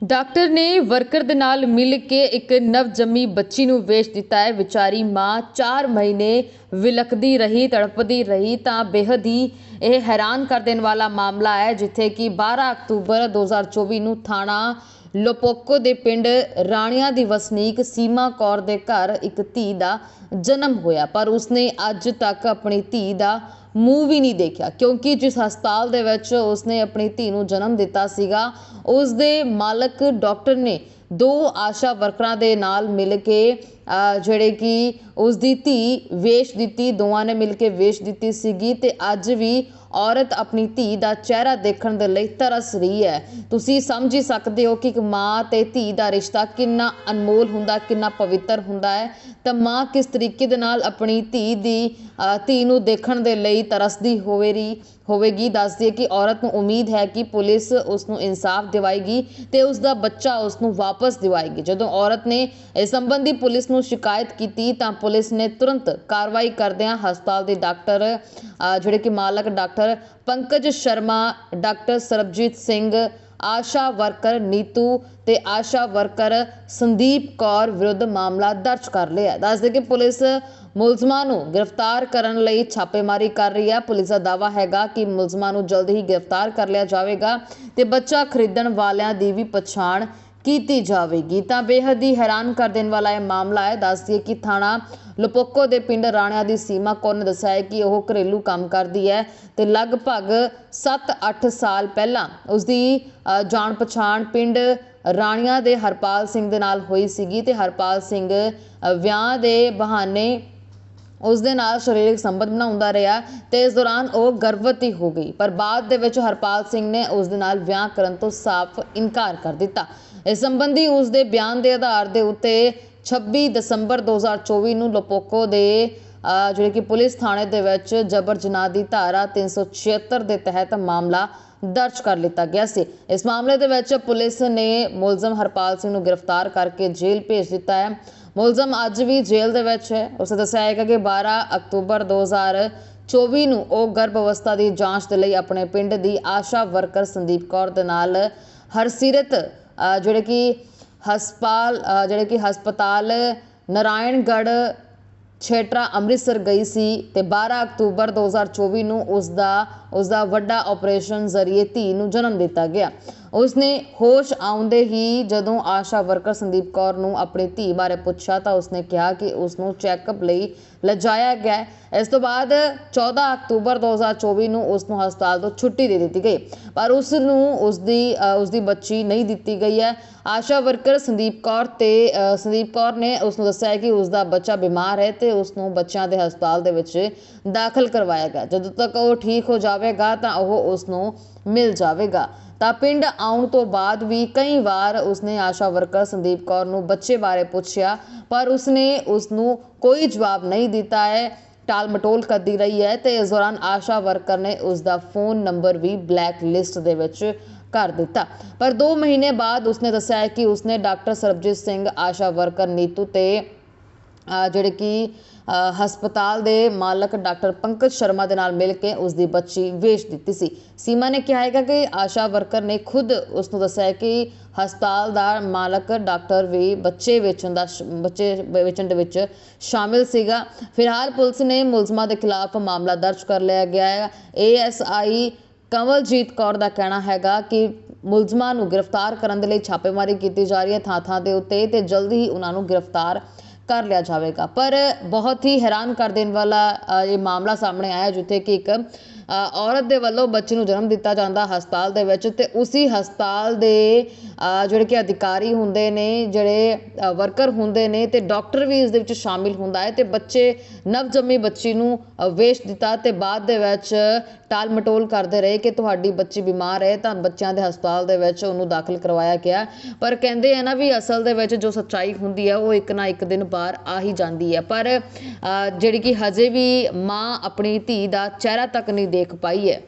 Doctor ਨੇ worker ਦੇ ਨਾਲ ਮਿਲ ਕੇ ਇੱਕ ਨਵਜੰਮੀ ਬੱਚੀ ਨੂੰ ਵੇਚ ਦਿੱਤਾ ਹੈ। ਵਿਚਾਰੀ ਮਾਂ 4 ਮਹੀਨੇ ਵਿਲਕਦੀ ਰਹੀ, ਤੜਪਦੀ ਰਹੀ ਤਾਂ ਬੇਹੱਦ ਹੀ ਇਹ ਹੈਰਾਨ ਕਰ ਦੇਣ ਵਾਲਾ ਮਾਮਲਾ ਹੈ, ਜਿੱਥੇ ਕਿ 12 ਅਕਤੂਬਰ 2024 ਨੂੰ ਥਾਣਾ ਲੋਪੋਕੋ ਦੇ ਪਿੰਡ ਰਾਣੀਆਂ ਦੀ ਵਸਨੀਕ ਸੀਮਾ ਕੌਰ ਦੇ ਘਰ ਇੱਕ ਧੀ ਦਾ ਜਨਮ ਹੋਇਆ, ਪਰ ਉਸਨੇ ਅੱਜ ਤੱਕ ਆਪਣੀ ਧੀ ਦਾ ਮੂੰਹ ਵੀ ਨਹੀਂ ਦੇਖਿਆ, ਕਿਉਂਕਿ ਜਿਸ ਹਸਪਤਾਲ ਦੇ ਵਿੱਚ ਉਸਨੇ ਆਪਣੀ ਧੀ ਨੂੰ ਜਨਮ ਦਿੱਤਾ ਸੀਗਾ ਉਸ ਦੇ ਮਾਲਕ ਡਾਕਟਰ ਨੇ ਦੋ ਆਸ਼ਾ ਵਰਕਰਾਂ ਦੇ ਨਾਲ ਮਿਲ ਕੇ ਜਿਹੜੇ ਕਿ ਉਸ ਦੀ ਧੀ ਵੇਚ ਦਿੱਤੀ, ਦੋਵਾਂ ਨੇ ਮਿਲ ਕੇ ਵੇਚ ਦਿੱਤੀ ਸੀਗੀ ਤੇ ਅੱਜ ਵੀ ਔਰਤ ਆਪਣੀ ਧੀ ਦਾ ਚਿਹਰਾ ਦੇਖਣ ਦੇ ਲਈ ਤਰਸ ਰਹੀ ਹੈ। ਤੁਸੀਂ ਸਮਝ ਹੀ ਸਕਦੇ ਹੋ ਕਿ ਇੱਕ ਮਾਂ ਤੇ ਧੀ ਦਾ ਰਿਸ਼ਤਾ ਕਿੰਨਾ ਅਨਮੋਲ ਹੁੰਦਾ, ਕਿੰਨਾ ਪਵਿੱਤਰ ਹੁੰਦਾ ਹੈ। ਤਾਂ ਮਾਂ ਕਿਸ ਤਰੀਕੇ ਦੇ ਨਾਲ ਆਪਣੀ ਧੀ ਦੀ ਧੀ ਨੂੰ ਦੇਖਣ ਦੇ ਲਈ ਤਰਸਦੀ ਹੋਵੇਗੀ ਹੋਵੇਗੀ? ਦੱਸਦੀ ਹੈ ਕਿ ਔਰਤ ਨੂੰ ਉਮੀਦ ਹੈ ਕਿ ਪੁਲਿਸ ਉਸ ਨੂੰ ਇਨਸਾਫ ਦਿਵਾਏਗੀ ਤੇ ਉਸ ਦਾ ਬੱਚਾ ਉਸ ਨੂੰ ਵਾਪਸ ਦਿਵਾਏਗੀ। ਜਦੋਂ ਔਰਤ ਨੇ ਇਸ ਸੰਬੰਧੀ ਪੁਲਿਸ ਨੂੰ ਸ਼ਿਕਾਇਤ ਕੀਤੀ ਤਾਂ ਪੁਲਿਸ ਨੇ ਤੁਰੰਤ ਕਾਰਵਾਈ ਕਰਦਿਆਂ ਹਸਪਤਾਲ ਦੇ ਡਾਕਟਰ ਜਿਹੜੇ ਕਿ ਮਾਲਕ doctor Pankaj Sharma, doctor Sarabjit Singh, Asha worker Neetu ਤੇ ਆਸ਼ਾ ਵਰਕਰ ਸੰਦੀਪ ਕੌਰ ਵਿਰੁੱਧ ਮਾਮਲਾ ਦਰਜ ਕਰ ਲਿਆ। ਦੱਸਦੇ ਕਿ ਪੁਲਿਸ ਮੁਲਜ਼ਮਾਂ ਨੂੰ ਗ੍ਰਿਫਤਾਰ ਕਰਨ ਲਈ ਛਾਪੇਮਾਰੀ ਕਰ ਰਹੀ ਹੈ। ਪੁਲਿਸ ਦਾ ਦਾਅਵਾ ਹੈਗਾ ਕਿ ਮੁਲਜ਼ਮਾਂ ਨੂੰ ਜਲਦ ਹੀ ਗ੍ਰਿਫਤਾਰ ਕਰ ਲਿਆ ਜਾਵੇਗਾ ਤੇ ਬੱਚਾ ਖਰੀਦਣ ਵਾਲਿਆਂ ਦੀ ਵੀ ਪਛਾਣ ਕੀਤੀ ਜਾਵੇਗੀ। ਤਾਂ ਬੇਹੱਦ ਹੀ ਹੈਰਾਨ ਕਰ ਦੇਣ ਵਾਲਾ ਇਹ ਮਾਮਲਾ ਹੈ। ਦੱਸ ਦਈਏ ਕਿ ਥਾਣਾ ਲੁਪੋਕੋ ਦੇ ਪਿੰਡ ਰਾਣਿਆਂ ਦੀ ਸੀਮਾ ਕੌਰ ਨੇ ਦੱਸਿਆ ਹੈ ਕਿ ਉਹ ਘਰੇਲੂ ਕੰਮ ਕਰਦੀ ਹੈ ਤੇ ਲਗਭਗ 7-8 ਸਾਲ ਪਹਿਲਾਂ ਉਸ ਦੀ ਜਾਣ ਪਛਾਣ ਪਿੰਡ ਰਾਣੀਆਂ ਦੇ ਹਰਪਾਲ ਸਿੰਘ ਦੇ ਨਾਲ ਹੋਈ ਸੀਗੀ ਤੇ ਹਰਪਾਲ ਸਿੰਘ ਵਿਆਹ ਦੇ ਬਹਾਨੇ ਉਸ ਦੇ ਨਾਲ ਸਰੀਰਕ ਸੰਬੰਧ ਬਣਾਉਂਦਾ ਰਿਹਾ ਤੇ ਇਸ ਦੌਰਾਨ ਉਹ ਗਰਭਵਤੀ ਹੋ ਗਈ। ਪਰ ਬਾਅਦ ਦੇ ਵਿੱਚ ਹਰਪਾਲ ਸਿੰਘ ਨੇ ਉਸ ਦੇ ਨਾਲ ਵਿਆਹ ਕਰਨ ਤੋਂ ਸਾਫ਼ ਇਨਕਾਰ ਕਰ ਦਿੱਤਾ। ਇਸ ਸੰਬੰਧੀ ਉਸ ਦੇ ਬਿਆਨ ਦੇ ਆਧਾਰ ਦੇ ਉੱਤੇ 26 ਦਸੰਬਰ 2024 ਨੂੰ ਲੋਪੋਕੋ ਦੇ ਜਿਹੜੇ ਕਿ ਪੁਲਿਸ ਥਾਣੇ ਦੇ ਵਿੱਚ ਜਬਰ ਜਨਾਹ ਦੀ ਧਾਰਾ 376 ਦੇ ਤਹਿਤ ਮਾਮਲਾ ਦਰਜ ਕਰ ਲਿੱਤਾ ਗਿਆ ਸੀ। ਇਸ ਮਾਮਲੇ ਦੇ ਵਿੱਚ ਪੁਲਿਸ ਨੇ ਮੁਲਜ਼ਮ ਹਰਪਾਲ ਸਿੰਘ ਨੂੰ ਗ੍ਰਿਫਤਾਰ ਕਰਕੇ ਜੇਲ੍ਹ ਭੇਜ ਦਿੱਤਾ ਹੈ। ਮੁਲਜ਼ਮ ਅੱਜ ਵੀ ਜੇਲ੍ਹ ਦੇ ਵਿੱਚ ਹੈ। ਉਸੇ ਦੱਸਿਆ ਹੈਗਾ ਕਿ 12 ਅਕਤੂਬਰ 2024 ਨੂੰ ਉਹ ਗਰਭ ਅਵਸਥਾ ਦੀ ਜਾਂਚ ਦੇ ਲਈ ਆਪਣੇ ਪਿੰਡ ਦੀ ਆਸ਼ਾ ਵਰਕਰ ਸੰਦੀਪ ਕੌਰ ਦੇ ਨਾਲ ਹਰਸਿਰਤ ਜਿਹੜੇ ਕਿ ਹਸਪਾਲ ਜਿਹੜੇ ਕਿ ਹਸਪਤਾਲ ਨਰਾਇਣਗੜ੍ਹ ਛੇਟਰਾ ਅੰਮ੍ਰਿਤਸਰ ਗਈ ਸੀ ਅਤੇ ਬਾਰ੍ਹਾਂ ਅਕਤੂਬਰ ਦੋ ਹਜ਼ਾਰ ਚੌਵੀ ਨੂੰ ਉਸਦਾ ਉਸਦਾ ਵੱਡਾ ਆਪਰੇਸ਼ਨ ਜ਼ਰੀਏ ਧੀ ਨੂੰ ਜਨਮ ਦਿੱਤਾ ਗਿਆ। ਉਸਨੇ ਹੋਸ਼ ਆਉਂਦੇ ਹੀ ਜਦੋਂ ਆਸ਼ਾ ਵਰਕਰ ਸੰਦੀਪ ਕੌਰ ਨੂੰ ਆਪਣੀ ਧੀ ਬਾਰੇ ਪੁੱਛਿਆ ਤਾਂ ਉਸਨੇ ਕਿਹਾ ਕਿ ਉਸ ਨੂੰ ਚੈੱਕਅਪ ਲਈ ਲਿਜਾਇਆ ਗਿਆ ਇਸ ਤੋਂ ਬਾਅਦ 14 ਅਕਤੂਬਰ 2024 ਨੂੰ ਉਸ ਨੂੰ ਹਸਪਤਾਲ ਤੋਂ ਛੁੱਟੀ ਦੇ ਦਿੱਤੀ ਗਈ। ਪਰ ਉਸ ਨੂੰ ਉਸ ਦੀ ਉਸ ਦੀ ਬੱਚੀ ਨਹੀਂ ਦਿੱਤੀ ਗਈ ਹੈ। ਆਸ਼ਾ ਵਰਕਰ ਸੰਦੀਪ ਕੌਰ ਤੇ ਸੰਦੀਪ ਕੌਰ ਨੇ ਉਸ ਨੂੰ ਦੱਸਿਆ ਕਿ ਉਸ ਦਾ ਬੱਚਾ ਬਿਮਾਰ ਹੈ ਤੇ ਉਸ ਨੂੰ ਬੱਚਿਆਂ ਦੇ ਹਸਪਤਾਲ ਦੇ ਵਿੱਚ ਦਾਖਲ ਕਰਵਾਇਆ ਗਿਆ। ਜਦੋਂ ਤੱਕ ਉਹ ਠੀਕ ਹੋ ਜਾਵੇਗਾ ਤਾਂ ਉਹ ਉਸ ਨੂੰ ਮਿਲ ਜਾਵੇਗਾ। ਤਾਂ ਪਿੰਡ ਆਉਣ ਤੋਂ ਬਾਅਦ ਵੀ ਕਈ ਵਾਰ ਉਸਨੇ ਆਸ਼ਾ ਵਰਕਰ ਸੰਦੀਪ ਕੌਰ ਨੂੰ ਬੱਚੇ ਬਾਰੇ ਪੁੱਛਿਆ, ਪਰ ਉਸਨੇ ਉਸ ਨੂੰ ਕੋਈ ਜਵਾਬ ਨਹੀਂ ਦਿੱਤਾ ਹੈ। ਟਾਲ ਮਟੋਲ ਕਰਦੀ ਰਹੀ ਹੈ ਤੇ ਇਸ ਦੌਰਾਨ ਆਸ਼ਾ ਵਰਕਰ ਨੇ ਉਸ ਦਾ ਫੋਨ ਨੰਬਰ ਵੀ ਬਲੈਕ ਲਿਸਟ ਦੇ ਵਿੱਚ ਕਰ ਦਿੱਤਾ। ਪਰ 2 ਮਹੀਨੇ ਬਾਅਦ ਉਸਨੇ ਦੱਸਿਆ ਹੈ ਕਿ ਉਸਨੇ ਡਾਕਟਰ ਸਰਬਜੀਤ ਸਿੰਘ, ਆਸ਼ਾ ਵਰਕਰ, ਨੀਤੂ ਤੇ ਜਿਹੜੇ ਕਿ ਹਸਪਤਾਲ ਦੇ ਮਾਲਕ ਡਾਕਟਰ ਪੰਕਜ ਸ਼ਰਮਾ ਦੇ ਨਾਲ ਮਿਲ ਕੇ ਉਸ ਦੀ ਬੱਚੀ ਵੇਚ ਦਿੱਤੀ ਸੀ। ਸੀਮਾ ਨੇ ਕਿਹਾ ਹੈਗਾ ਕਿ ਆਸ਼ਾ ਵਰਕਰ ਨੇ ਖੁਦ ਉਸ ਨੂੰ ਦੱਸਿਆ ਕਿ ਹਸਪਤਾਲ ਦਾ ਮਾਲਕ ਡਾਕਟਰ ਵੀ ਬੱਚੇ ਵੇਚਣ ਦਾ ਸ਼- ਬੱਚੇ ਵੇਚਣ ਦੇ ਵਿੱਚ ਸ਼ਾਮਿਲ ਸੀਗਾ। ਫਿਲਹਾਲ ਪੁਲਿਸ ਨੇ ਮੁਲਜ਼ਮਾਂ ਦੇ ਖਿਲਾਫ ਮਾਮਲਾ ਦਰਜ ਕਰ ਲਿਆ ਗਿਆ ਹੈ। ਏਐਸਆਈ ਕਮਲਜੀਤ ਕੌਰ ਦਾ ਕਹਿਣਾ ਹੈਗਾ ਕਿ ਮੁਲਜ਼ਮਾਂ ਨੂੰ ਗ੍ਰਿਫਤਾਰ ਕਰਨ ਦੇ ਲਈ ਛਾਪੇਮਾਰੀ ਕੀਤੀ ਜਾ ਰਹੀ ਹੈ। ਥਾਂ ਥਾਂ ਦੇ ਉੱਤੇ ਤੇ ਜਲਦੀ ਹੀ ਉਹਨਾਂ ਨੂੰ ਗ੍ਰਿਫਤਾਰ ਕਰ ਲਿਆ ਜਾਵੇਗਾ। ਪਰ ਬਹੁਤ ਹੀ ਹੈਰਾਨ ਕਰ ਦੇਣ ਵਾਲਾ ਇਹ ਮਾਮਲਾ ਸਾਹਮਣੇ ਆਇਆ, ਜਿੱਥੇ ਕਿ ਇੱਕ ਔਰਤ ਦੇ ਵੱਲੋਂ ਬੱਚੇ ਨੂੰ ਜਨਮ ਦਿੱਤਾ ਜਾਂਦਾ ਹਸਪਤਾਲ ਦੇ ਵਿੱਚ ਤੇ ਉਸੇ ਹਸਪਤਾਲ ਦੇ ਜਿਹੜੇ ਕਿ ਅਧਿਕਾਰੀ ਹੁੰਦੇ ਨੇ, ਜਿਹੜੇ ਵਰਕਰ ਹੁੰਦੇ ਨੇ ਤੇ ਡਾਕਟਰ ਵੀ ਇਸ ਦੇ ਵਿੱਚ ਸ਼ਾਮਿਲ ਹੁੰਦਾ ਹੈ ਤੇ ਬੱਚੇ ਨਵਜੰਮੀ ਬੱਚੀ ਨੂੰ ਵੇਚ ਦਿੱਤਾ ਤੇ ਬਾਅਦ ਦੇ ਵਿੱਚ ਟਾਲ ਮਟੋਲ ਕਰਦੇ ਰਹੇ ਕਿ ਤੁਹਾਡੀ ਬੱਚੀ ਬਿਮਾਰ ਹੈ, ਤਾਂ ਬੱਚਿਆਂ ਦੇ ਹਸਪਤਾਲ ਦੇ ਵਿੱਚ ਉਹਨੂੰ ਦਾਖਲ ਕਰਵਾਇਆ ਗਿਆ। ਪਰ ਕਹਿੰਦੇ ਆ ਨਾ ਵੀ ਅਸਲ ਦੇ ਵਿੱਚ ਜੋ ਸੱਚਾਈ ਹੁੰਦੀ ਹੈ, ਉਹ ਇੱਕ ਨਾ ਇੱਕ ਦਿਨ ਬਾਹਰ ਆ ਹੀ ਜਾਂਦੀ ਹੈ। ਪਰ ਜਿਹੜੀ ਕਿ ਹਜੇ ਵੀ ਮਾਂ ਆਪਣੀ ਧੀ ਦਾ ਚਿਹਰਾ ਤੱਕ ਨਹੀਂ ਦੇਖ ਪਾਈ ਹੈ।